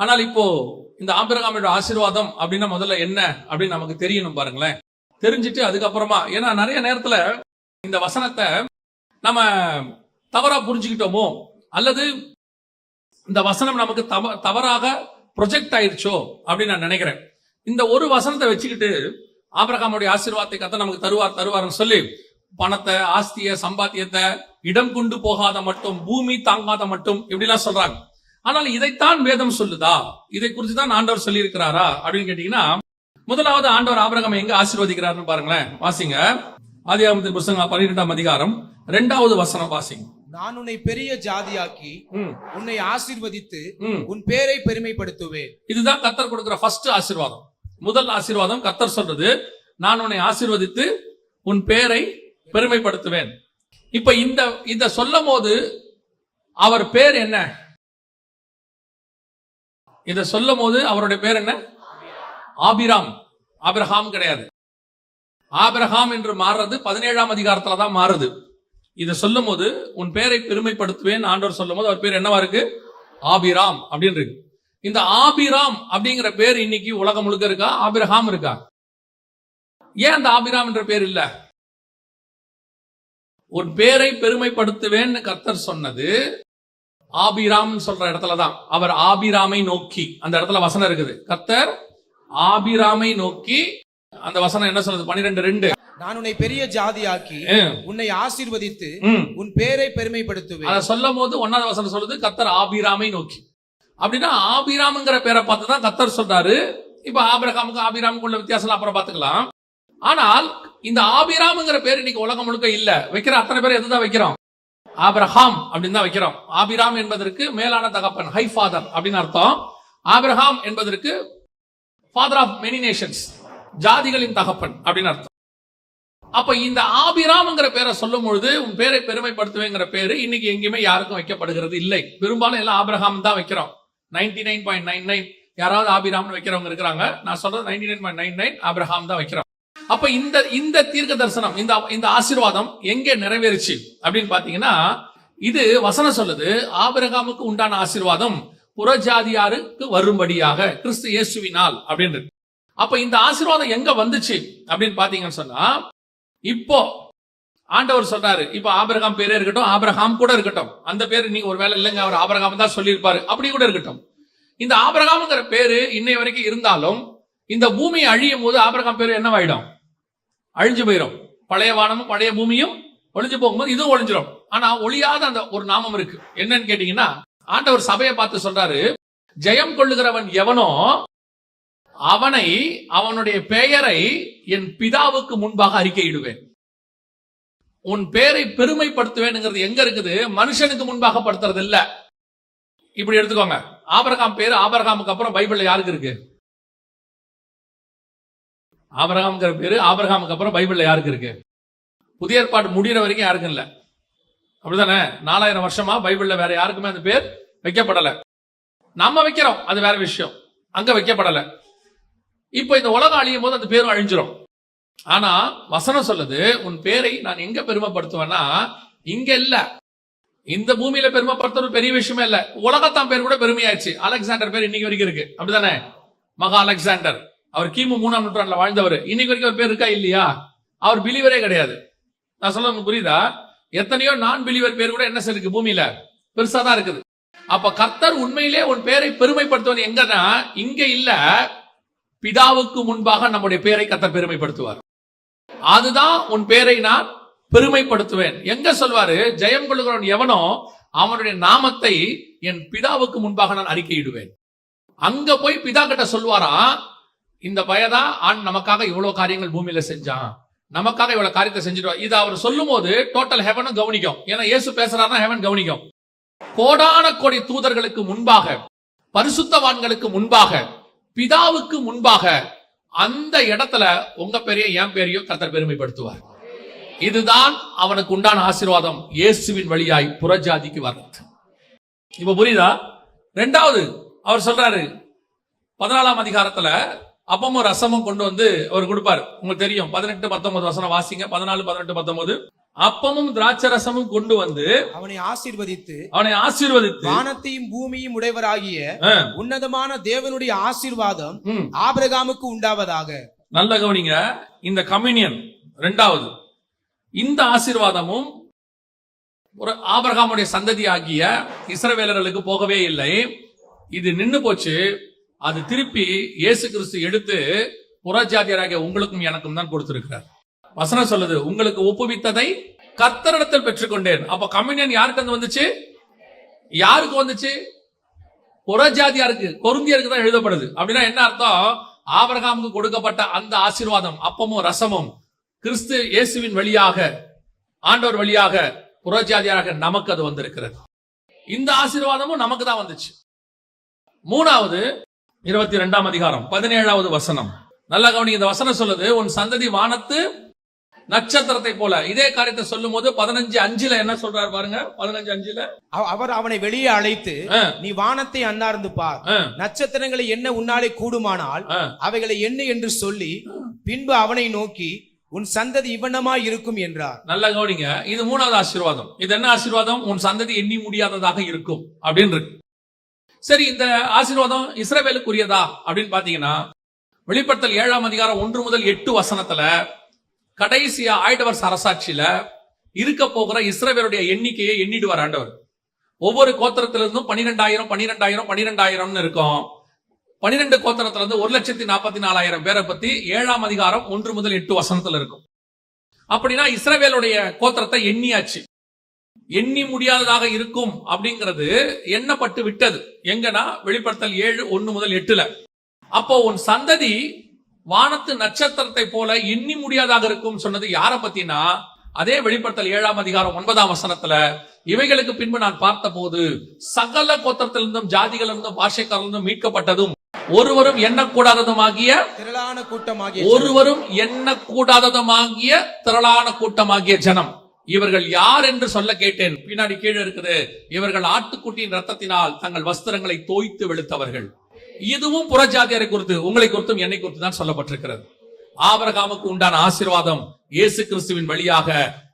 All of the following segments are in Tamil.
ஆனால் இப்போ இந்த ஆபிரகாமோட ஆசீர்வாதம் அப்படின்னா முதல்ல என்ன அப்படின்னு நமக்கு தெரியணும் பாருங்களேன். தெரிஞ்சுட்டு அதுக்கப்புறமா ஏன்னா நிறைய நேரத்துல இந்த வசனத்தை நம்ம தவறா புரிஞ்சுக்கிட்டோமோ அல்லது இந்த வசனம் நமக்கு தவ- தவறாக ப்ரொஜெக்ட் ஆயிடுச்சோ அப்படின்னு நான் நினைக்கிறேன். இந்த ஒரு வசனத்தை வச்சுக்கிட்டு ஆபிரகாமுடைய ஆசீர்வாதத்தை கத்த நமக்கு தருவார் தருவார்னு சொல்லி பணத்தை ஆஸ்திய சம்பாத்தியத்தை இடம் கொண்டு போகாத மட்டும் பூமி தாங்காத மட்டும் இப்படிலாம் சொல்றாங்க. ஆனால் இதைத்தான் வேதம் சொல்லுதா? இதை குறித்து தான் ஆண்டவர் சொல்லி இருக்கிறாரா அப்படின்னு கேட்டீங்கன்னா முதலாவது ஆண்டவர் ஆபிரகாமை எங்க ஆசீர்வதிக்கிறாருன்னு பாருங்களேன். வாசிங்க. ஆதியாகமத்தின் புஸ்தகம் பன்னிரெண்டாம் அதிகாரம் இரண்டாவது வசனம் வாசிங்க. நான் உன்னை பெரிய ஜாதியாக்கி உன்னை ஆசீர்வதித்து. உன் பேரை பெருமைப்படுத்துவேன். இதுதான் கத்தர் கொடுக்கிற ஃபர்ஸ்ட் ஆசீர்வாதம். முதல் ஆசீர்வாதம் கத்தர் சொல்றது நான் உன்னை ஆசீர்வதித்து உன் பேரை பெருமைப்படுத்துவேன். இப்ப இந்த இத சொல்லும் போது அவர் பேர் என்ன? இதை சொல்லும் போது அவருடைய பேர் என்ன? ஆபிராம். ஆபிரஹாம் கிடையாது. ஆபிரஹாம் என்று மாறுறது பதினேழாம் அதிகாரத்துல தான் மாறுது. இதை சொல்லும் போது உன் பேரை பெருமைப்படுத்துவேன் ஆண்டவர் சொல்லும் போது அவர் பேர் என்னவா இருக்கு? ஆபிராம் அப்படின்னு இருக்கு. இந்த ஆபிராம் அப்படிங்கிற பேர் இன்னைக்கு உலகம் முழுக்க இருக்கா? ஆபிரஹாம் இருக்கா? ஏன் அந்த ஆபிராம் என்ற பேர் இல்ல? உன் பேரை பெருமைப்படுத்துவேன்னு கர்த்தர் சொன்னது ஆபிராம் சொல்ற இடத்துல தான் அவர் ஆபிராமை நோக்கி. அந்த இடத்துல வசனம் இருக்குது. கர்த்தர் ஆபிராமை நோக்கி அந்த வசனம் என்ன சொல்றது பன்னிரெண்டு ரெண்டு. நான் உன்னை பெரிய ஜாதியாக்கி உன்னை ஆசீர்வதித்து. உன் பேரை பெருமைப்படுத்துவேன். அதை சொல்லும் போது ஒன்னாவது வசனம் சொல்லுது கத்தர் ஆபிராமை நோக்கி. அப்படின்னா ஆபிராம்ங்கிற பேரை பார்த்து தான் கத்தர் சொல்றாரு. இப்ப ஆபிரகாமுக்கு ஆபிராமுக்கு உள்ள வித்தியாசம் அப்புறம் பார்த்துக்கலாம். ஆனால் இந்த ஆபிராம்ங்கிற பேர் இன்னைக்கு உலகம் முழுக்க இல்ல. வைக்கிற அத்தனை பேர் எதுதான் வைக்கிறோம்? ஆபிரஹாம் அப்படின்னு தான் வைக்கிறோம். ஆபிராம் என்பதற்கு மேலான தகப்பன் ஹை ஃபாதர் அப்படின்னு அர்த்தம். ஆபிரஹாம் என்பதற்கு ஃபாதர் ஆஃப் மெனி நேஷன்ஸ் ஜாதிகளின் தகப்பன் அப்படின்னு அர்த்தம். அப்ப இந்த ஆபிராம்ங்கிற பேரை சொல்லும் பொழுது உன் பேரை பெருமைப்படுத்துவேங்கிற பேரு இன்னைக்கு எங்கேயுமே யாருக்கும் வைக்கப்படுகிறது இல்லை. பெரும்பாலும் எல்லாம் ஆபிரகாம் தான் வைக்கிறோம். Ninety nine point nine nine யாராவது ஆபிராம்னு வைக்கிறவங்க இருக்கிறாங்க. நான் சொல்றது ninety nine point nine nine Abraham தான் வைக்கிறோம். அப்ப இந்த இந்த தீர்க்க தரிசனம் இந்த இந்த ஆசீர்வாதம் எங்கே நிறைவேறுச்சு? அப்படின்னு பாத்தீங்கன்னா இது வசனம் சொல்லுது ஆபிரகாமுக்கு உண்டான ஆசீர்வாதம் புறஜாதியாருக்கு வரும்படியாக கிறிஸ்து இயேசுவினால் அப்படின்னு அப்ப இந்த ஆசீர்வாதம் எங்க வந்துச்சு? அப்படின்னு பாத்தீங்கன்னு சொன்னா இப்போ ஆண்டவர் சொல்றாரு இப்ப ஆபிரகாம் பேரே இருக்கட்டும் ஆபிரகாம் கூட இருக்கட்டும். அந்த பேரு நீங்க ஒருவேளை இல்லைங்க அவர் ஆபிரகாம் தான் சொல்லியிருப்பாரு. அப்படி கூட இருக்கட்டும். இந்த ஆபிரகாம்ங்கிற பேரு இன்னை வரைக்கும் இருந்தாலும் இந்த பூமி அழியும் போது ஆபிரகாம் பேரு என்னவாயிடும்? அழிஞ்சு போயிடும் பழைய வானமும் பழைய பூமியும் ஒளிஞ்சு போகும்போது இதுவும் ஒழிஞ்சிடும் ஆனா ஒளியாத அந்த ஒரு நாமம் இருக்கு. என்னன்னு கேட்டீங்கன்னா ஆண்டவர் சபையை பார்த்து சொல்றாரு ஜெயம் கொள்ளுகிறவன் எவனோ அவனை அவனுடைய பெயரை என் பிதாவுக்கு முன்பாக அறிக்கையிடுவேன். உன் பெயரை பெருமைப்படுத்துவேனுங்கிறது எங்க இருக்குது? மனுஷனுக்கு முன்பாக படுத்துறது இல்ல இப்படி எடுத்துக்கோங்க. ஆபரகாம் பேரு ஆபரகாமுக்கு அப்புறம் பைபிள்ல யாருக்கு இருக்கு? ஆபரகாம்ங்கிற பேரு ஆபரகாமுக்கு அப்புறம் பைபிள்ல யாருக்கு இருக்கு? புதிய ஏற்பாடு முடியிற வரைக்கும் யாருக்கும் இல்லை. அப்படிதானே? நாலாயிரம் வருஷமா பைபிள்ல வேற யாருக்குமே அந்த பேர் வைக்கப்படலை. நம்ம வைக்கிறோம் அது வேற விஷயம். அங்க வைக்கப்படலை. இப்போ இந்த உலகம் அழியும் போது அந்த பேரும் அழிஞ்சிரும். ஆனா வசனம் சொல்லுது உன் பேரை நான் எங்க பெருமைப்படுத்துவேன்னா இங்க இல்ல. இந்த பூமியில பெருமைப்படுத்துறது பெரிய விஷயமே இல்ல. உலகத்தான் பேர் கூட பெருமையாச்சு அலெக்சாண்டர் பேர் இன்னைக்கு வரைக்கும் இருக்கு. அப்படிதானே? மகா அலெக்சாண்டர். அவர் கிமு மூணாம் நூற்றாண்டுல வாழ்ந்தவர். இன்னைக்கு வரைக்கும் அவர் பேர் இருக்கா இல்லையா? அவர் பிலிவரே கிடையாது. நான் சொல்ல புரியுதா? எத்தனையோ நான் பிலிவர் பேர் கூட என்ன இருக்கு பூமியில? பெருசா தான் இருக்குது. அப்ப கர்த்தர் உண்மையிலே உன் பேரை பெருமைப்படுத்துவது எங்கன்னா இங்க இல்ல பிதாவுக்கு முன்பாக நம்முடைய பேரை கர்த்தர் பெருமைப்படுத்துவார். அதுதான் உன் பேரை நான் பெருமைப்படுத்துவேன். எங்க சொல்வாரு? ஜெயம் கொள்கிறவன் எவனோ அவனுடைய நாமத்தை என் பிதாவுக்கு முன்பாக நான் அறிக்கையிடுவேன். அங்க போய் பிதா கிட்ட சொல்வாரா இந்த பயதா ஆண் நமக்காக இவ்வளவு காரியங்கள் பூமியில செஞ்சான். நமக்காக இவ்வளவு காரியத்தை செஞ்சுட்டு இது அவர் சொல்லும் போது டோட்டல் ஹெவனும் கவனிக்கும். ஏன்னா இயேசு பேசுறாருன்னா ஹெவன் கவனிக்கும். கோடான கோடி தூதர்களுக்கு முன்பாக பரிசுத்தவான்களுக்கு முன்பாக பிதாவுக்கு முன்பாக அந்த இடத்துல உங்க பேரையும் என் பேரையும் கத்தர் பெருமைப்படுத்துவார். இதுதான் அவனுக்கு உண்டான ஆசீர்வாதம். இயேசுவின் வழியாய் புறஜாதிக்கு வர்றது. இப்ப புரியுதா? ரெண்டாவது அவர் சொல்றாரு பதினாலாம் அதிகாரத்துல அப்பமும் ரசமும் கொண்டு வந்து அவர் கொடுப்பாரு. உங்களுக்கு தெரியும். பதினெட்டு பத்தொன்பது வசனம் வாசிங்க. பதினாலு பதினெட்டு பத்தொன்பது. அப்பமும் திராட்சரசமும் கொண்டு வந்து அவனை ஆசீர்வதித்து அவனை ஆசீர்வதித்து வானத்தையும் பூமியும் உடையவராகிய உன்னதமான தேவனுடைய ஆசீர்வாதம் ஆபிரகாமுக்கு உண்டாவதாக. நல்ல கவனிங்க. இந்த கம்யூனியன் ரெண்டாவது. இந்த ஆசீர்வாதமும் ஒரு ஆபிரகாமுடைய சந்ததி ஆகிய இஸ்ரவேலர்களுக்கு போகவே இல்லை. இது நின்னு போச்சு. அது திருப்பி இயேசு கிறிஸ்து எடுத்து புறஜாதியராகிய உங்களுக்கும் எனக்கும் தான் கொடுத்திருக்கிறார். வசனம் சொல்லுது உங்களுக்கு ஒப்புவித்ததை கர்த்தரிடத்தில் பெற்றுக்கொண்டேன். அப்ப கம்யூனியன் யாருக்கு வந்து வந்துச்சு? யாருக்கு வந்துச்சு? புறஜாதியாருக்கு கொருந்தியருக்கு தான் எழுதப்படுது. அப்படின்னா என்ன அர்த்தம்? ஆபரகாமுக்கு கொடுக்கப்பட்ட அந்த ஆசீர்வாதம் அப்பமும் ரசமும் கிறிஸ்து இயேசுவின் வழியாக ஆண்டவர் வழியாக புறஜாதியாராக நமக்கு அது வந்திருக்கிறது. இந்த ஆசீர்வாதமும் நமக்கு தான் வந்துச்சு. மூணாவது இருபத்தி ரெண்டாம் அதிகாரம் பதினேழாவது வசனம். நல்ல கவனி இந்த வசனம் சொல்லுது உன் சந்ததி வானத்து நட்சத்திரத்தை போல. இதே காரியத்தை சொல்லும் போது பதினஞ்சு அஞ்சுல என்ன சொல்றாரு பாருங்க பதினஞ்சு அஞ்சுல? அவ- அவர் அவனை வெளியே அழைத்து நீ வானத்தை அன்னார்ந்து பார். நட்சத்திரங்களை என்ன உன்னாலே கூடுமானால். அவைகளை எண்ணு என்று சொல்லி பின்பு அவனை நோக்கி உன் சந்ததி இவ்வண்ணமாய் இருக்கும் என்றார். நல்ல கவனிங்க இது மூணாவது ஆசீர்வாதம். இது என்ன ஆசீர்வாதம்? உன் சந்ததி எண்ணி முடியாததாக இருக்கும் அப்படின்னு இருக்கு. சரி இந்த ஆசீர்வாதம் இஸ்ரவேலுக்குரியதா? அப்படின்னு பாத்தீங்கன்னா வெளிப்படுத்தல் ஏழாம் அதிகாரம் ஒன்று முதல் எட்டு வசனத்துல கடைசியா ஆயிடவர் அரசாட்சியில இருக்க போகிற இஸ்ரவேலுடைய எண்ணிக்கையை எண்ணிடுவார் ஆண்டவர். ஒவ்வொரு கோத்திரத்திலிருந்தும் பன்னிரெண்டாயிரம் பன்னிரெண்டாயிரம் பன்னிரெண்டாயிரம்னு இருக்கும். பன்னிரெண்டு கோத்திரத்துல இருந்து ஒரு லட்சத்தி நாற்பத்தி நாலாயிரம் பேரை பத்தி ஏழாம் அதிகாரம் ஒன்று முதல் எட்டு வசனத்துல இருக்கும். அப்படின்னா இஸ்ரவேலுடைய கோத்திரத்தை எண்ணியாச்சு. எண்ணி முடியாததாக இருக்கும் அப்படிங்கிறது எண்ணப்பட்டு விட்டது. எங்கன்னா வெளிப்படுத்தல் ஏழு ஒன்னு முதல் எட்டுல. அப்போ உன் சந்ததி வானத்து நட்சத்திரத்தை போல எண்ணி முடியாதாக இருக்கும் சொன்னது யார பத்தினா அதே வெளிப்படுத்தல் ஏழாம் அதிகாரம் ஒன்பதாம் வசனத்துல இவைகளுக்கு பின்பு நான் பார்த்தபோது சகல கோத்திரத்திலிருந்தும் ஜாதிகளிலிருந்தும் பாஷைக்காரிலிருந்தும் மீட்கப்பட்டதும் ஒருவரும் எண்ணக்கூடாததுமாகிய திரளான கூட்டமாகிய ஒருவரும் எண்ணக்கூடாததுமாகிய திரளான கூட்டமாகிய ஜனம். இவர்கள் யார் என்று சொல்ல கேட்டேன். பின்னாடி கீழே இருக்குது. இவர்கள் ஆட்டுக்குட்டியின் ரத்தத்தினால் தங்கள் வஸ்திரங்களை தோய்த்து வெளுத்தவர்கள். இதுவும் புறஜாதியரை குறித்து உங்களை குறித்தும் என்னை குறித்து தான் சொல்லப்பட்டிருக்கிறது. ஆபரகாமுக்கு உண்டான ஆசீர்வாதம் இயேசு கிறிஸ்துவின் வழியாக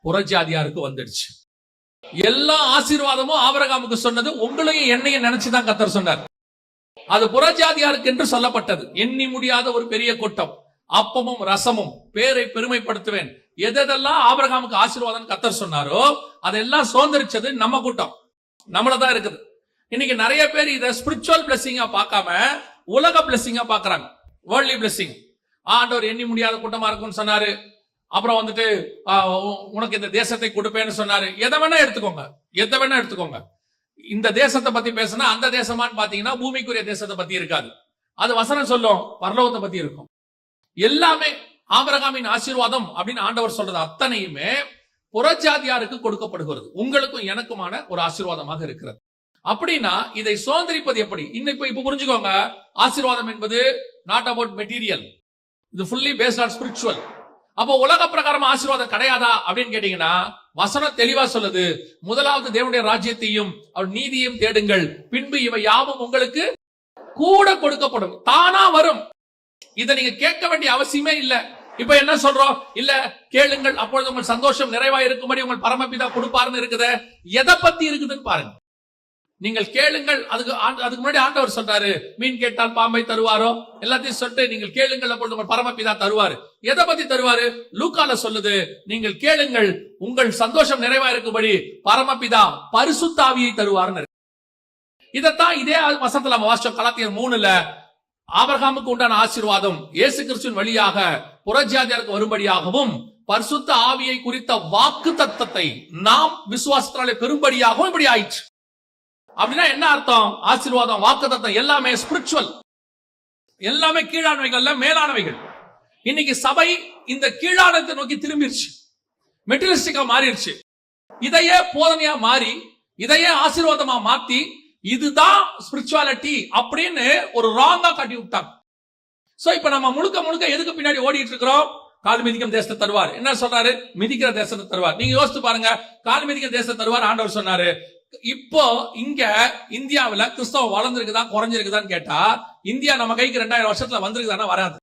புறஜாதியாருக்கு வந்துடுச்சு. எல்லா ஆசீர்வாதமும் ஆபரகாமுக்கு சொன்னது உங்களையும் என்னையும் நினைச்சுதான் கத்தர் சொன்னார். அது புறஜாதியாருக்கு என்று சொல்லப்பட்டது. எண்ணி முடியாத ஒரு பெரிய கூட்டம். அப்பமும் ரசமும் பேரை பெருமைப்படுத்துவேன். எதெல்லாம் ஆபிரகாமுக்கு ஆசீர்வாதம் கத்தர் சொன்னாரோ அதெல்லாம் சுதந்திரிச்சது நம்ம கூட்டம். நம்மளதான் இருக்குது. இன்னைக்கு நிறைய பேர் இதை ஸ்பிரிச்சுவல் பிளஸிங்கா பார்க்காம உலக பிளஸிங்கா பாக்குறாங்க வேர்ல்ட்லி பிளஸிங் ஆண்டவர் எண்ணி முடியாத கூட்டமா இருக்கும்னு சொன்னாரு. அப்புறம் வந்துட்டு உ- உனக்கு இந்த தேசத்தை கொடுப்பேன்னு சொன்னாரு. எதை வேணா எடுத்துக்கோங்க. எதை வேணா எடுத்துக்கோங்க. இந்த தேசத்தை பத்தி பேசினா அந்த தேசமான்னு பாத்தீங்கன்னா பூமிக்குரிய தேசத்தை பத்தி இருக்காது. அது வசனம் சொல்லும் பரலோகத்தை பத்தி இருக்கும். எல்லாமே ஆபரகாமின் ஆசீர்வாதம் அப்படின்னு ஆண்டவர் சொல்றது அத்தனையுமே புறஜாதியாருக்கு கொடுக்கப்படுகிறது. உங்களுக்கும் எனக்குமான ஒரு ஆசீர்வாதமாக இருக்கிறது. அப்படின்னா இதை சுதந்திரிப்பது எப்படி? இன்னைக்கு இப்ப புரிஞ்சுக்கோங்க. ஆசீர்வாதம் என்பது நாட் அபவுட் மெட்டீரியல் இது ஃபுல்லி பேஸ்ட் ஆன் ஸ்பிரிச்சுவல் அப்போ உலக பிரகாரம் ஆசீர்வாதம் கிடையாதா அப்படின்னு கேட்டீங்கன்னா வசனம் தெளிவா சொல்லுது. முதலாவது தேவனுடைய ராஜ்யத்தையும் அவர் நீதியையும் தேடுங்கள். பின்பு இவை யாவும் உங்களுக்கு கூட கொடுக்கப்படும். தானா வரும். இதை நீங்க கேட்க வேண்டிய அவசியமே இல்ல. இப்ப என்ன சொல்றோம்? இல்ல கேளுங்கள் அப்பொழுது உங்கள் சந்தோஷம் நிறைவா இருக்கும்படி உங்கள் பரமபிதா கொடுப்பாருன்னு இருக்குது. எதை பத்தி இருக்குதுன்னு பாருங்க. நீங்கள் கேளுங்கள் அதுக்கு அதுக்கு முன்னாடி ஆண்டவர் சொல்றாரு மீன் கேட்டால் பாம்பை தருவாரோ? எல்லாத்தையும் சொல்லிட்டு நீங்கள் கேளுங்கள் அப்பொழுது உங்கள் பரமபிதா தருவாரு. எதை பத்தி தருவாரு? லூக்கால சொல்லுது நீங்கள் கேளுங்கள் உங்கள் சந்தோஷம் நிறைவா இருக்கும்படி பரமபிதா பரிசுத்தாவியை தருவாருன்னு இதைத்தான் இதே வசனத்துல நம்ம வாசிச்சோம் கலாத்தியர் மூணுல ஆபரகாமுக்கு உண்டான ஆசீர்வாதம் இயேசு கிறிஸ்துவின் வழியாக புறஜாதியாருக்கு வரும்படியாகவும் பரிசுத்த ஆவியை குறித்த வாக்கு தத்தத்தை நாம் விசுவாசத்தினாலே பெரும்படியாகவும் இப்படி ஆயிடுச்சு அப்படின்னா என்ன அர்த்தம்? ஆசீர்வாதம் வாக்கு தத்தம் எல்லாமே ஸ்பிரிச்சுவல் எல்லாமே கீழானவைகள்ல மேலானவைகள். இன்னைக்கு சபை இந்த கீழானத்தை நோக்கி திரும்பிடுச்சு மெட்டீரியலிஸ்டிக்கா மாறிடுச்சு இதையே போதனையா மாறி இதையே ஆசீர்வாதமா மாத்தி இதுதான் ஸ்பிரிச்சுவாலிட்டி அப்படின்னு ஒரு ராங்கா காட்டி விட்டாங்க. சோ இப்ப நம்ம முழுக்க முழுக்க எதுக்கு பின்னாடி ஓடிட்டு இருக்கிறோம்? கால் மிதிக்கும் தேசத்தை தருவார். என்ன சொல்றாரு? மிதிக்கிற தேசத்தை தருவார். நீங்க யோசித்து பாருங்க. கால் மிதிக்கிற தேசத்தை தருவார் ஆண்டவர் சொன்னாரு. இப்போ இங்க இந்தியாவில கிறிஸ்தவம் வளர்ந்துருக்குதா குறைஞ்சிருக்குதான்னு கேட்டா இந்தியா நம்ம கைக்கு ரெண்டாயிரம் வருஷத்துல வந்திருக்குதானா வராது.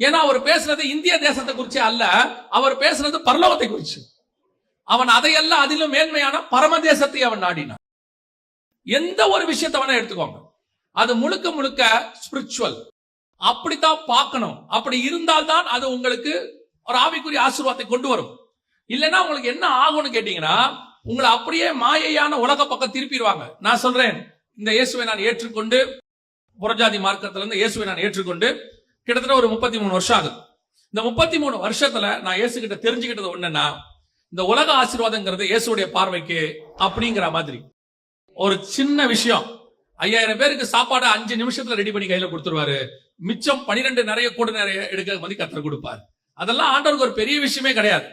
ஏன்னா அவர் பேசுறது இந்திய தேசத்தை குறிச்சு அல்ல. அவர் பேசுறது பரலோகத்தை குறிச்சு. அவன் அதையெல்லாம் அதிலும் மேன்மையான பரமதேசத்தை அவன் நாடினான். எந்த ஒரு விஷயத்த வேணா எடுத்துக்கோங்க. அது முழுக்க முழுக்க ஸ்பிரிச்சுவல் அப்படித்தான் பார்க்கணும். அப்படி இருந்தால்தான் அது உங்களுக்கு ஒரு ஆவிக்குரிய ஆசீர்வாதத்தை கொண்டு வரும். இல்லைன்னா உங்களுக்கு என்ன ஆகும்னு கேட்டீங்கன்னா உங்களை அப்படியே மாயையான உலக பக்கம் திருப்பிடுவாங்க. நான் சொல்றேன் இந்த இயேசுவை நான் ஏற்றுக்கொண்டு புறஜாதி மார்க்கத்திலிருந்து இயேசுவை நான் ஏற்றுக்கொண்டு கிட்டத்தட்ட ஒரு முப்பத்தி மூணு வருஷம் ஆகுது. இந்த முப்பத்தி மூணு வருஷத்துல நான் இயேசு கிட்ட தெரிஞ்சுக்கிட்டது ஒண்ணுன்னா இந்த உலக ஆசீர்வாதங்கிறது இயேசுடைய பார்வைக்கு அப்படிங்கிற மாதிரி. ஒரு சின்ன விஷயம். ஐயாயிரம் பேருக்கு சாப்பாடு அஞ்சு நிமிஷத்துல ரெடி பண்ணி கையில கொடுத்துருவாரு. மிச்சம் பனிரெண்டு நிறைய கூட நிறைய எடுக்க மாதிரி கத்தர் கொடுப்பார். அதெல்லாம் ஆண்டவருக்கு ஒரு பெரிய விஷயமே கிடையாது.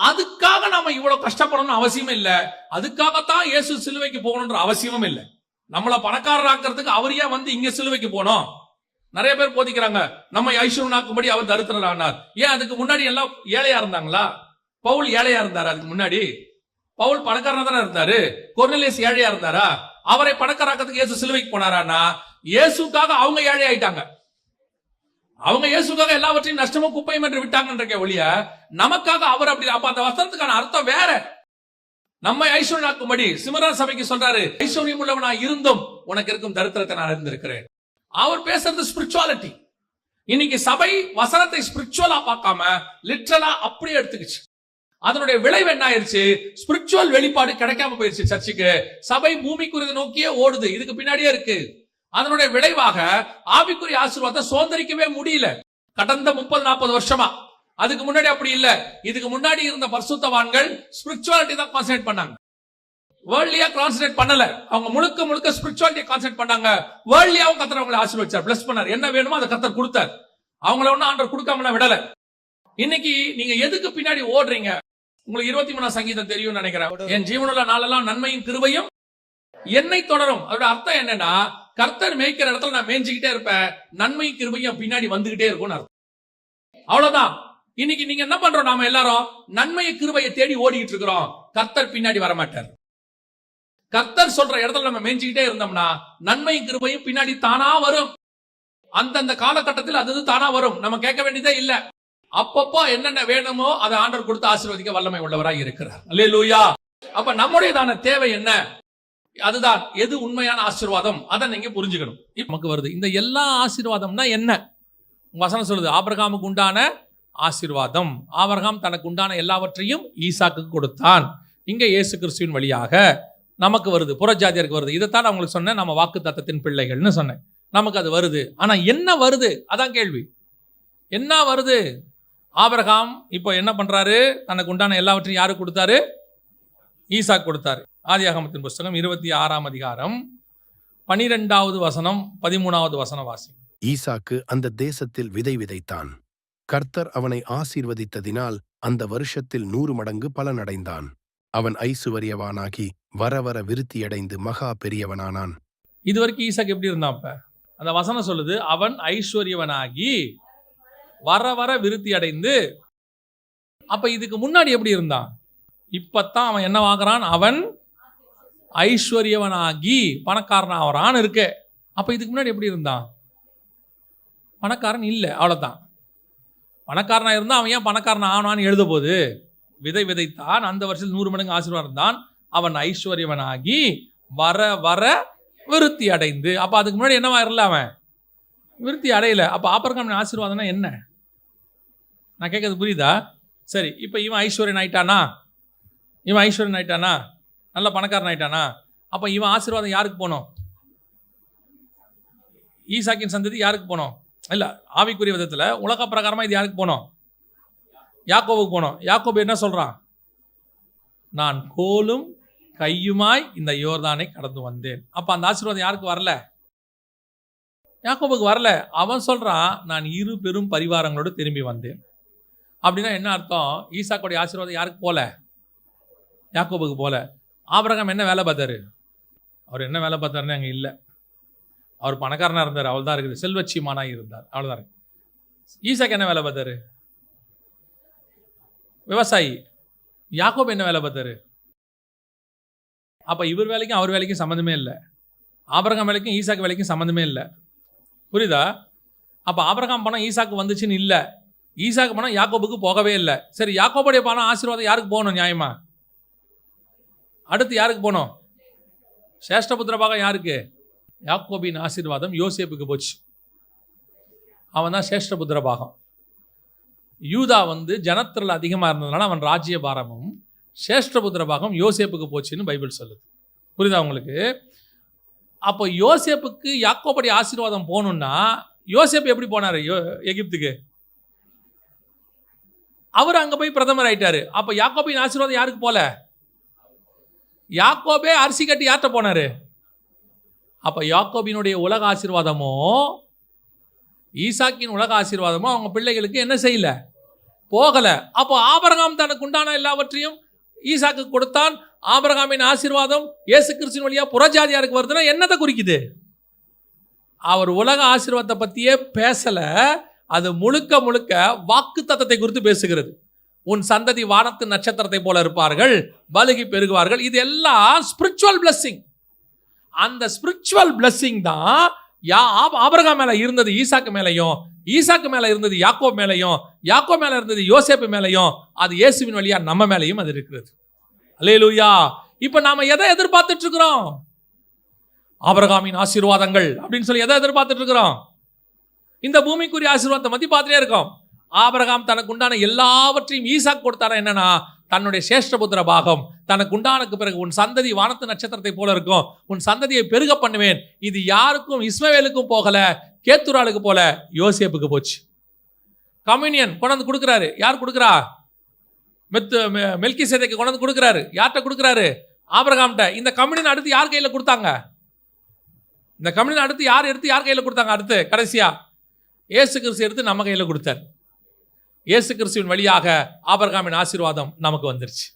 அதுக்காக நாம இவ்வளவு கஷ்டப்படணும்னு அவசியம் இல்ல. அதுக்காகத்தான் இயேசு சிலுவைக்கு போகணுன்ற அவசியமும் இல்லை. நம்மளை பணக்காரராக்கிறதுக்கு அவர் ஏன் வந்து இங்க சிலுவைக்கு போனோம் நிறைய பேர் போதிக்கிறாங்க நம்ம ஐஸ்வரனாக்கும்படி அவர் தரித்திரர் ஆனார் ஏன் அதுக்கு முன்னாடி எல்லாம் ஏழையா இருந்தாங்களா? பவுல் ஏழையா இருந்தார் அதுக்கு முன்னாடி? பவுல் பணக்காரனா தானே இருந்தாரு? கொர்னலியஸ் ஏழையா இருந்தாரா? அவரை பணக்காராக்கிறதுக்கு இயேசு சிலுவைக்கு போனாரானா இயேசுக்காக அவங்க ஏழை ஆயிட்டாங்க. அவங்க இயேசுக்காக எல்லாவற்றையும் நஷ்டமும் குப்பையும் என்று விட்டாங்கன்ற ஒழிய நமக்காக அவர் அப்படி அப்ப அந்த வசனத்துக்கான அர்த்தம் வேற. நம்மை ஐஸ்வர்யாக்கும்படி சிமரன் சபைக்கு சொல்றாரு ஐஸ்வர்யம் உள்ளவனா இருந்தும் உனக்கு இருக்கும் தரித்திரத்தை நான் அறிந்திருக்கிறேன். அவர் பேசுறது ஸ்பிரிச்சுவாலிட்டி இன்னைக்கு சபை வசனத்தை ஸ்பிரிச்சுவலா பார்க்காம லிட்ரலா அப்படியே எடுத்துக்கிச்சு. அதனுடைய விளைவு என்ன ஆயிருச்சு? ஸ்பிரிச்சுவல் வெளிப்பாடு கிடைக்காம போயிருச்சு சர்ச்சுக்கு. சபை பூமிக்குரிய நோக்கியே ஓடுது. இதுக்கு பின்னாடியே இருக்கு. அதனுடைய விளைவாக ஆவிக்குரிய ஆசீர்வாதத்தை சோதரிக்கவே முடியல. கடந்த முப்பது நாற்பது வருஷமா. அதுக்கு முன்னாடி அப்படி இல்ல. இதுக்கு முன்னாடி இருந்த பரிசுத்தவான்கள் ஸ்பிரிச்சுவாலிட்டி தான் கான்சென்ட்ரேட் பண்ணாங்க. வேர்ல்ட்லியா கான்சென்ட்ரேட் பண்ணல. அவங்க முழுக்க முழுக்க ஸ்பிரிச்சுவாலிட்டியை கான்சென்ட்ரேட் பண்ணாங்க. வேர்ல்ட்லியாவும் கத்தர் அவங்களை ஆசீர்வச்சார் பிளஸ் பண்ணார். என்ன வேணுமோ அதை கத்தர் கொடுத்தார். அவங்கள ஒன்னும் ஆண்டர் கொடுக்காமலாம் விடல. இன்னைக்கு நீங்க எதுக்கு பின்னாடி ஓடுறீங்க? உங்களுக்கு இருபத்தி மூணாம் சங்கீதம் தெரியும்னு நினைக்கிறேன். என் ஜீவனுள்ள நாளெல்லாம் நன்மையும் கிருபையும் என்னை தொடரும். அதோட அர்த்தம் என்னன்னா கர்த்தர் மேய்க்கிற இடத்துல நான் மேய்ஞ்சிக்கிட்டே இருப்பேன். நன்மையும் கிருபையும் பின்னாடி வந்துகிட்டே இருக்கும்னு அர்த்தம். அவ்வளவுதான். இன்னைக்கு நீங்க என்ன பண்றோம் நாம எல்லாரும்? நன்மையை கிருபையை தேடி ஓடிக்கிட்டு இருக்கிறோம். கர்த்தர் பின்னாடி வர மாட்டார் கர்த்தர் சொல்ற இடத்துல நம்ம மேய்ஞ்சிக்கிட்டே இருந்தோம்னா நன்மையும் கிருபையும் பின்னாடி தானா வரும். அந்தந்த காலகட்டத்தில் அது அது தானா வரும். நம்ம கேட்க வேண்டியதே இல்ல. அப்பப்போ என்னென்ன வேணுமோ அதை ஆண்டவர் கொடுத்து ஆசீர்வதிக்க வல்லமை உள்ளவராக இருக்கிறார். அல்லேலூயா. அப்ப நம்முடையதான தேவை என்ன? அதுதான் எது உண்மையான ஆசீர்வாதம்? அதை நீங்க புரிஞ்சுக்கணும். நமக்கு வருது. இந்த எல்லா ஆசீர்வாதம்னா என்ன? வசனம் சொல்லுது ஆபரகாமுக்கு உண்டான ஆசீர்வாதம். ஆபரகாம் தனக்கு உண்டான எல்லாவற்றையும் ஈசாக்கு கொடுத்தான். இங்க இயேசு கிறிஸ்துவின் வழியாக நமக்கு வருது. புறஜாதியருக்கு வருது. இதைத்தான் அவங்களுக்கு சொன்னேன். நம்ம வாக்கு தத்தத்தின் பிள்ளைகள்னு சொன்னேன். நமக்கு அது வருது. ஆனா என்ன வருது? அதான் கேள்வி. என்ன வருது? ஆபிரகாம் இப்போ என்ன பண்றாரு? தனக்கு உண்டான எல்லாவற்றையும் யாருக்கு கொடுத்தாரு? ஈசாக்கு கொடுத்தாரு. ஆதியாகமத்தின் புஸ்தகம் இருபத்தி ஆறாம் அதிகாரம் பனிரெண்டாவது வசனம் பதிமூணாவது வசனம் வாசி ஈசாக்கு அந்த தேசத்தில் விதை விதைத்தான். கர்த்தர் அவனை ஆசீர்வதித்ததினால் அந்த வருஷத்தில் நூறு மடங்கு பலனடைந்தான். அவன் ஐசுவரியவானாகி வர வர விருத்தியடைந்து மகா பெரியவனானான். இது வரைக்கும் ஈசாக்கு எப்படி இருந்தான் அப்ப? அந்த வசனம் சொல்லுது அவன் ஐஸ்வர்யவனாகி வர வர விருத்தி அடைந்து அப்ப இதுக்கு முன்னாடி எப்படி இருந்தான்? இப்பத்தான் அவன் என்ன வாங்குறான்? அவன் ஐஸ்வர்யவனாகி பணக்காரன் ஆவறான்னு இருக்கு. அப்போ இதுக்கு முன்னாடி எப்படி இருந்தான்? பணக்காரன் இல்லை அவ்வளோதான் பணக்காரனாக இருந்தால் அவன் ஏன் பணக்காரன் ஆனான்னு எழுத விதை விதைத்தான் அந்த வருஷத்தில் நூறு மடங்கு ஆசீர்வாதம் தான் அவன் ஐஸ்வர்யவனாகி வர வர விருத்தி அடைந்து அப்போ அதுக்கு முன்னாடி என்னவா இருல அவன்? விருத்தி அடையலை. அப்போ ஆப்பர்காமின் ஆசீர்வாதம்னா என்ன? நான் கேட்கறது புரியுதா? சரி இப்போ இவன் ஐஸ்வர்யன் ஆயிட்டானா? இவன் ஐஸ்வர்யன் ஆயிட்டானா? நல்ல பணக்காரன் ஆயிட்டானா? அப்போ இவன் ஆசீர்வாதம் யாருக்கு போனோம்? ஈசாக்கின் சந்ததி யாருக்கு போனோம்? இல்லை ஆவிக்குரிய விதத்தில் உலக பிரகாரமாக இது யாருக்கு போனோம்? யாக்கோவுக்கு போனோம். யாக்கோபு என்ன சொல்கிறான் நான் கோலும் கையுமாய் இந்த யோர்தானை கடந்து வந்தேன். அப்போ அந்த ஆசீர்வாதம் யாருக்கு வரல? யாக்கோபுக்கு வரல. அவன் சொல்கிறான் நான் இரு பெரும் பரிவாரங்களோடு திரும்பி வந்தேன். அப்படின்னா என்ன அர்த்தம்? ஈசாக்குடைய ஆசீர்வாதம் யாருக்கு போல? யாக்கோபுக்கு போல. ஆபரகம் என்ன வேலை பார்த்தாரு? அவர் என்ன வேலை பார்த்தாருன்னு அங்கே இல்லை. அவர் பணக்காரனாக இருந்தார் அவள் தான் இருக்குது. செல்வச்சிமானாக இருந்தார். அவ்வளோதான் இருக்கு. ஈசாக்கு என்ன வேலை பார்த்தாரு? விவசாயி. யாக்கோப் என்ன வேலை பார்த்தாரு? அப்போ இவர் வேலைக்கும் அவர் வேலைக்கும் சம்மந்தமே இல்லை. ஆபரகாம் வேலைக்கும் ஈசாக்கு வேலைக்கும் சம்மந்தமே இல்லை. புரியுதா? அப்போ ஆபரகாம் பணம் ஈசாக்கு வந்துச்சுன்னு இல்லை. ஈசாக்கு பணம் யாக்கோபுக்கு போகவே இல்லை. சரி யாக்கோபுடைய பணம் ஆசீர்வாதம் யாருக்கு போகணும் நியாயமா? அடுத்து யாருக்கு போகணும்? சேஷ்டபுத்திர பாகம் யாருக்கு? யாக்கோபின் ஆசீர்வாதம் யோசேப்புக்கு போச்சு. அவன் தான் சேஷ்டபுத்திர பாகம் யூதா வந்து ஜனத்திரல் அதிகமாக இருந்ததுனால அவன் ராஜ்ய பாரமும் சேஷ்டபுத்திர பாகம் யோசேப்புக்கு போச்சுன்னு பைபிள் சொல்லுது. புரியுதா உங்களுக்கு? அப்போ யோசேப்புக்கு யாக்கோபடி ஆசீர்வாதம் போகணுன்னா யோசேப்பு எப்படி போனார்? யோ எகிப்துக்கு? அவர் அங்கே போய் பிரதமர் ஆயிட்டாரு. அப்போ யாக்கோபின் ஆசீர்வாதம் யாருக்கு போல? யாக்கோபே அரிசி கட்டி யார்கிட்ட போனாரு? அப்போ யாக்கோபினுடைய உலக ஆசீர்வாதமோ ஈசாக்கின் உலக ஆசீர்வாதமோ அவங்க பிள்ளைகளுக்கு என்ன செய்யல? போகலை. அப்போ ஆபரகாம் தனக்கு உண்டான எல்லாவற்றையும் ஈசாக்கு கொடுத்தான். ஆபரகாமின் ஆசீர்வாதம் இயேசு கிறிஸ்தின் வழியாக புறஜாதியாருக்கு வருதுன்னா என்னத்தை குறிக்குது? அவர் உலக ஆசீர்வாதத்தை பற்றியே பேசலை. அது முழுக்க முழுக்க வாக்கு தத்தத்தை குறித்து பேசுகிறது. உன் சந்ததி வானத்து நட்சத்திரத்தை போல இருப்பார்கள் பலுகி பெருகுவார்கள். இது எல்லாம் ஸ்பிரிச்சுவல் பிளஸ்ஸிங் அந்த ஸ்பிரிச்சுவல் பிளஸ்ஸிங் தான் யா ஆப- மேல இருந்தது ஈசாக்கு மேலையும் ஈசாக்கு மேல இருந்தது யாக்கோ மேலையும் யாக்கோ மேல இருந்தது யோசேப்பு மேலையும் அது இயேசுவின் வழியா நம்ம மேலையும் அது இருக்கிறது. அலேலூயா இப்ப நாம எதை எதிர்பார்த்துட்டு இருக்கிறோம்? ஆசீர்வாதங்கள் அப்படின்னு சொல்லி எதை எதிர்பார்த்துட்டு இருக்கிறோம்? இந்த பூமிக்குரிய ஆசீர்வாதத்தை மத்தி பார்த்துட்டே இருக்கோம். ஆபரகாம் தனக்கு உண்டான எல்லாவற்றையும் ஈசாக் கொடுத்தாரா என்னன்னா தன்னுடைய சேஷ்டபுத்திர பாகம். தனக்கு உண்டானக்கு பிறகு உன் சந்ததி வானத்து நட்சத்திரத்தை போல இருக்கும். உன் சந்ததியை பெருக பண்ணுவேன். இது யாருக்கும் இஸ்மவேலுக்கும் போகல கேத்துராளுக்கு போல யோசேப்புக்கு போச்சு. கம்யூனியன் கொண்டாந்து கொடுக்குறாரு. யார் கொடுக்குறா? மெத்து மெல்கி சேதைக்கு கொண்டாந்து கொடுக்குறாரு. யார்கிட்ட கொடுக்குறாரு? ஆபரகாம்கிட்ட. இந்த கம்யூனியன் அடுத்து யார் கையில் கொடுத்தாங்க? இந்த கம்யூனியன் அடுத்து யார் எடுத்து யார் கையில் கொடுத்தாங்க? அடுத்து கடைசியாக இயேசு கிறிஸ்து எடுத்து நம்ம கையில் கொடுத்தார். இயேசு கிறிஸ்துவின் வழியாக ஆபரகாமின் ஆசீர்வாதம் நமக்கு வந்துருச்சு.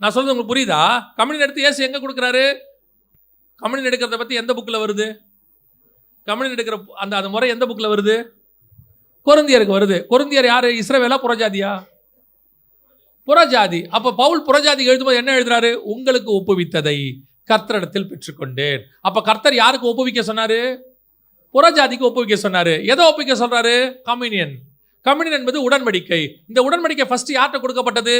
நான் சொல்றது உங்களுக்கு புரியுதா? கம்யூனியன் எடுத்து இயேசு எங்கே கொடுக்குறாரு? கம்யூனியன் எடுக்கிறத பற்றி எந்த புக்கில் வருது? கம்யூனியன் எடுக்கிற அந்த அந்த முறை எந்த புக்கில் வருது? கொருந்தியருக்கு வருது. கொருந்தியர் யார்? இஸ்ரவேலா? புறஜாதியா? புறஜாதி. அப்போ பவுல் புறஜாதி எழுதும்போது என்ன எழுதுறாரு? உங்களுக்கு ஒப்புவித்ததை கர்த்தரிடத்தில் பெற்றுக்கொண்டேன். அப்போ கர்த்தர் யாருக்கு ஒப்புவிக்க சொன்னார்? புறஜாதிக்கு ஒப்புவிக்க சொன்னார். எதை ஒப்புவிக்க சொல்கிறாரு கம்யூனியன் கம்யூனியன் என்பது உடன்படிக்கை. இந்த உடன்படிக்கை ஃபர்ஸ்ட் யார்கிட்ட கொடுக்கப்பட்டது?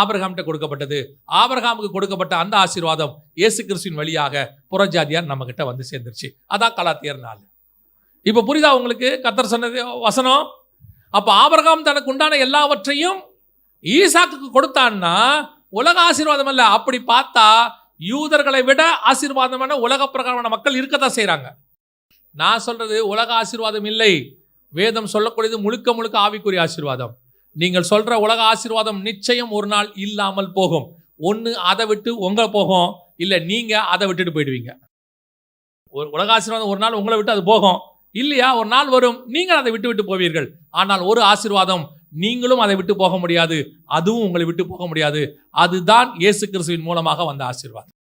ஆபரகாம்கிட்ட கொடுக்கப்பட்டது. ஆபரகாமுக்கு கொடுக்கப்பட்ட அந்த ஆசீர்வாதம் இயேசு கிறிஸ்துவின் வழியாக புறஜாதியார் நம்மக்கிட்ட வந்து சேர்ந்துருச்சு. அதான் கலாத்தியர் நாள் இப்போ புரிதா உங்களுக்கு? கத்தர் சொன்னது வசனம். அப்போ ஆபரகாம் தனக்கு உண்டான எல்லாவற்றையும் ஈசாக்கு கொடுத்தான்னா உலக ஆசீர்வாதம் அல்ல. அப்படி பார்த்தா யூதர்களை விட ஆசீர்வாதமான உலக பிரகாரமான மக்கள் இருக்கத்தான் செய்கிறாங்க நான் சொல்றது உலக ஆசீர்வாதம் இல்லை. வேதம் சொல்லக்கூடியது முழுக்க முழுக்க ஆவிக்குரிய ஆசீர்வாதம். நீங்கள் சொல்ற உலக ஆசீர்வாதம் நிச்சயம் ஒரு நாள் இல்லாமல் போகும். ஒன்று அதை விட்டு உங்களை போகும். இல்லை நீங்க அதை விட்டுட்டு போயிடுவீங்க. ஒரு உலக ஆசீர்வாதம் ஒரு நாள் உங்களை விட்டு அது போகும். இல்லையா ஒரு நாள் வரும். நீங்கள் அதை விட்டு விட்டு போவீர்கள். ஆனால் ஒரு ஆசீர்வாதம் நீங்களும் அதை விட்டு போக முடியாது. அதுவும் உங்களை விட்டு போக முடியாது. அதுதான் இயேசு கிறிஸ்துவின் மூலமாக வந்த ஆசீர்வாதம்.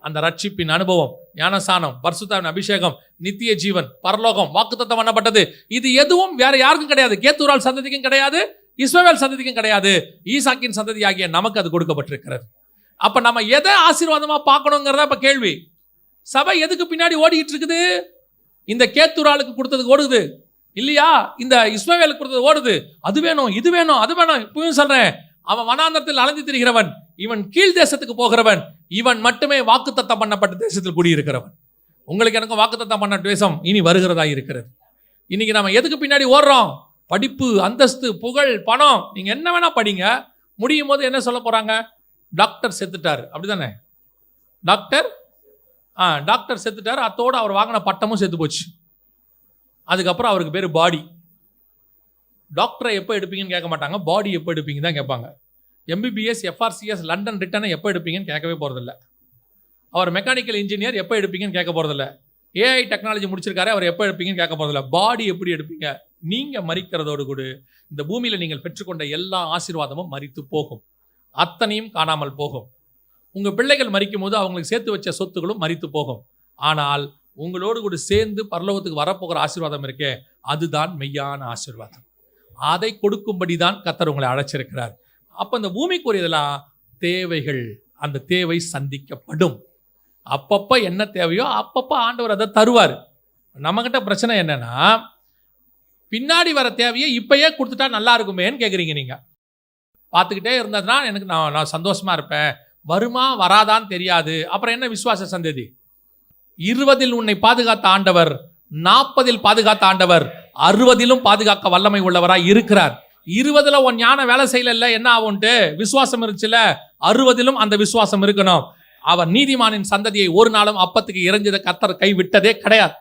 அந்த ரட்சிப்பின் அனுபவம் ஞானசானம் பர்சுத்தாவின் அபிஷேகம் நித்திய ஜீவன் பரலோகம் வாக்குத்தத்தம் பண்ணப்பட்டது. இது எதுவும் வேற யாருக்கும் கிடையாது. கேத்தூரால் சந்ததிக்கும் கிடையாது இஸ்மவேல் சந்ததிக்கும் கிடையாது. ஈசாக்கின் சந்ததி ஆகிய நமக்கு அது கொடுக்கப்பட்டிருக்கிறது. அப்ப நம்ம எதை ஆசீர்வாதமா பார்க்கணுங்கிறத இப்ப கேள்வி. சபை எதுக்கு பின்னாடி ஓடிக்கிட்டு இருக்குது? இந்த கேத்தூராளுக்கு கொடுத்தது ஓடுது. இல்லையா? இந்த இஸ்மவேலுக்கு கொடுத்தது ஓடுது. அது வேணும் இது வேணும் அது வேணும். இப்பவும் சொல்றேன். அவன் வனாந்தரத்தில் அலைந்து திரிகிறவன் இவன் கீழ் தேசத்துக்கு போகிறவன் இவன் மட்டுமே வாக்குத்தத்தம் பண்ணப்பட்ட தேசத்தில் குடியிருக்கிறவன். உங்களுக்கு எனக்கும் வாக்குத்தத்தம் பண்ண தேசம் இனி வருகிறதா இருக்கிறது. இன்னைக்கு நம்ம எதுக்கு பின்னாடி ஓடுறோம்? படிப்பு அந்தஸ்து புகழ் பணம் நீங்க என்ன வேணா படிங்க. முடியும் போது என்ன சொல்ல போறாங்க? டாக்டர் செத்துட்டார். அப்படிதானே? டாக்டர்? ஆ டாக்டர் செத்துட்டார். அத்தோடு அவர் வாங்கின பட்டமும் செத்து போச்சு. அதுக்கப்புறம் அவருக்கு பேர் பாடி. டாக்டரை எப்போ எடுப்பீங்கன்னு கேட்க மாட்டாங்க பாடி எப்போ எடுப்பீங்க தான் கேட்பாங்க. எம்பிபிஎஸ் எஃப்ஆர்சிஎஸ் லண்டன் ரிட்டனை எப்போ எடுப்பீங்கன்னு கேட்கவே போகிறதில்ல அவர் மெக்கானிக்கல் இன்ஜினியர் எப்போ எடுப்பீங்கன்னு கேட்க போகிறதில்ல ஏஐ டெக்னாலஜி முடிச்சிருக்காரு அவர் எப்போ எடுப்பீங்கன்னு கேட்க போகிறதில்ல பாடி எப்படி எடுப்பீங்க? நீங்கள் மறிக்கிறதோடு கூட. இந்த பூமியில் நீங்கள் பெற்றுக்கொண்ட எல்லா ஆசீர்வாதமும் மறித்து போகும். அத்தனையும் காணாமல் போகும். உங்கள் பிள்ளைகள் மறிக்கும் போது அவங்களுக்கு சேர்த்து வச்ச சொத்துகளும் மறித்து போகும். ஆனால் உங்களோடு கூட சேர்ந்து பரலோகத்துக்கு வரப்போகிற ஆசீர்வாதம் இருக்கே அதுதான் மெய்யான ஆசீர்வாதம். அதை கொடுக்கும்படி தான் கத்தர் உங்களை அழைச்சிருக்கிறார். அப்போ இந்த பூமிக்குரியதெல்லாம் தேவைகள் அந்த தேவை சந்திக்கப்படும். அப்பப்போ என்ன தேவையோ அப்பப்போ ஆண்டவர் அதை தருவார். நம்மக்கிட்ட பிரச்சனை என்னென்னா பின்னாடி வர தேவையை இப்பயே கொடுத்துட்டா நல்லா இருக்குமேன்னு கேட்குறீங்க நீங்கள் பார்த்துக்கிட்டே இருந்ததுனால் எனக்கு நான் நான் சந்தோஷமாக இருப்பேன். வருமா வராதான்னு தெரியாது. அப்புறம் என்ன விசுவாச சந்ததி? இருபதில் உன்னை பாதுகாத்த ஆண்டவர் நாற்பதில் பாதுகாத்த ஆண்டவர் அறுபதிலும் பாதுகாக்க வல்லமை உள்ளவராய் இருக்கிறார். இருபதுல உன் ஞானம் வேலை செய்யல என்ன ஆகும்ட்டு? விசுவாசம் இருந்துச்சுல அறுபதிலும் அந்த விசுவாசம் இருக்கணும். அவர் நீதிமானின் சந்ததியை ஒரு நாளும் அப்பத்துக்கு இறைஞ்சதை கத்தர் கை விட்டதே கிடையாது.